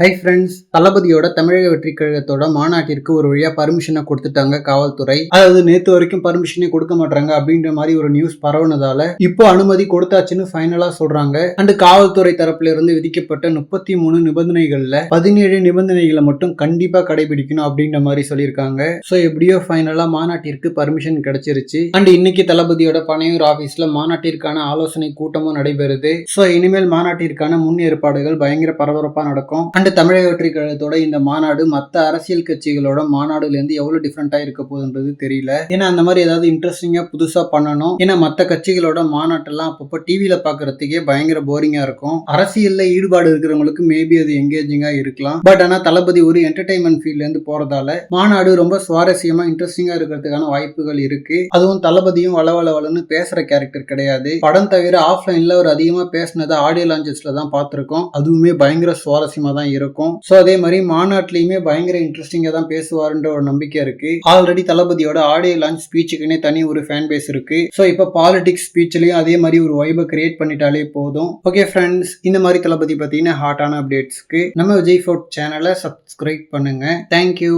Hi friends தளபதியோட தமிழக வெற்றி கழகத்தோட மாநாட்டிற்கு ஒரு வழியா பர்மிஷனை கொடுத்துட்டாங்க காவல்துறை. அதாவது நேத்து வரைக்கும் பர்மிஷனே கொடுக்க மாட்டாங்க அப்படின்ற மாதிரி ஒரு நியூஸ் பரவுனதால இப்போ அனுமதி கொடுத்தாச்சுன்னு ஃபைனலா சொல்றாங்க. அண்ட் காவல்துறை தரப்புல இருந்து விதிக்கப்பட்ட முப்பத்தி மூணு நிபந்தனைகள்ல பதினேழு நிபந்தனைகளை மட்டும் கண்டிப்பா கடைபிடிக்கணும் அப்படின்ற மாதிரி சொல்லியிருக்காங்க. ஸோ எப்படியோ ஃபைனலா மாநாட்டிற்கு பர்மிஷன் கிடைச்சிருச்சு. அண்ட் இன்னைக்கு தளபதியோட பனையூர் ஆபீஸ்ல மாநாட்டிற்கான ஆலோசனை கூட்டமும் நடைபெறுது. ஸோ இனிமேல் மாநாட்டிற்கான முன் ஏற்பாடுகள் பயங்கர பரபரப்பா நடக்கும். அண்ட் தமிழக வெற்றி கழகத்தோட இந்த மாநாடு மற்ற அரசியல் கட்சிகளோட மாநாடுலேருந்து எவ்வளோ எவ்வளவு டிஃப்ரெண்டா இருக்க போகுதுன்றது தெரியல. ஏன்னா அந்த மாதிரி ஏதாவது இன்ட்ரெஸ்டிங்காக புதுசாக பண்ணணும். ஏன்னா மற்ற கட்சிகளோட மாநாட்டெல்லாம் அப்பப்போ டிவியில் பார்க்குறதுக்கே பயங்கர போரிங்காக இருக்கும். அரசியலில் ஈடுபாடு இருக்கிறவங்களுக்கு மேபி அது என்கேஜிங்காக இருக்கலாம். பட் ஆனால் தளபதி ஒரு என்டர்டைன்மெண்ட் ஃபீல்ட்லேருந்து போகிறதால போறதால மாநாடு ரொம்ப சுவாரஸ்யமா இன்ட்ரெஸ்டிங்காக இருக்கிறதுக்கான வாய்ப்புகள் இருக்கு. அதுவும் தளபதியும் வள வளன்னு பேசுகிற கேரக்டர் கிடையாது. படம் தவிர ஆஃப்லைனில் ஒரு அதிகமாக பேசினதை ஆடியோ லான்ச்சஸில் தான் பார்த்துருக்கோம். அதுவுமே பயங்கர சுவாரஸ்யமாக தான் இருக்கும். ஸோ அதே மாதிரி மாநாட்டிலையுமே பயங்கர இன்ட்ரெஸ்டிங்காக தான் பேசுவாருன்ற ஒரு நம்பிக்கை இருக்கு. ஆல்ரெடி தளபதியோட ஆடியோ லான்ச் ஸ்பீச்சுக்குன்னே தனி ஒரு ஃபேன் பேஸ் இருக்கு. ஸோ இப்போ பாலிடிக்ஸ் ஸ்பீச்லயும் அதே மாதிரி ஒரு வைபை கிரியேட் பண்ணிட்டாலே போதும். ஓகே ஃப்ரெண்ட்ஸ் இந்த மாதிரி தளபதி பார்த்தீங்கன்னா ஹாட்டான அப்டேட்ஸ்க்கு நம்ம விஜய் ஃபோர்ட் சேனலை சப்ஸ்கிரைப் பண்ணுங்க. Thank you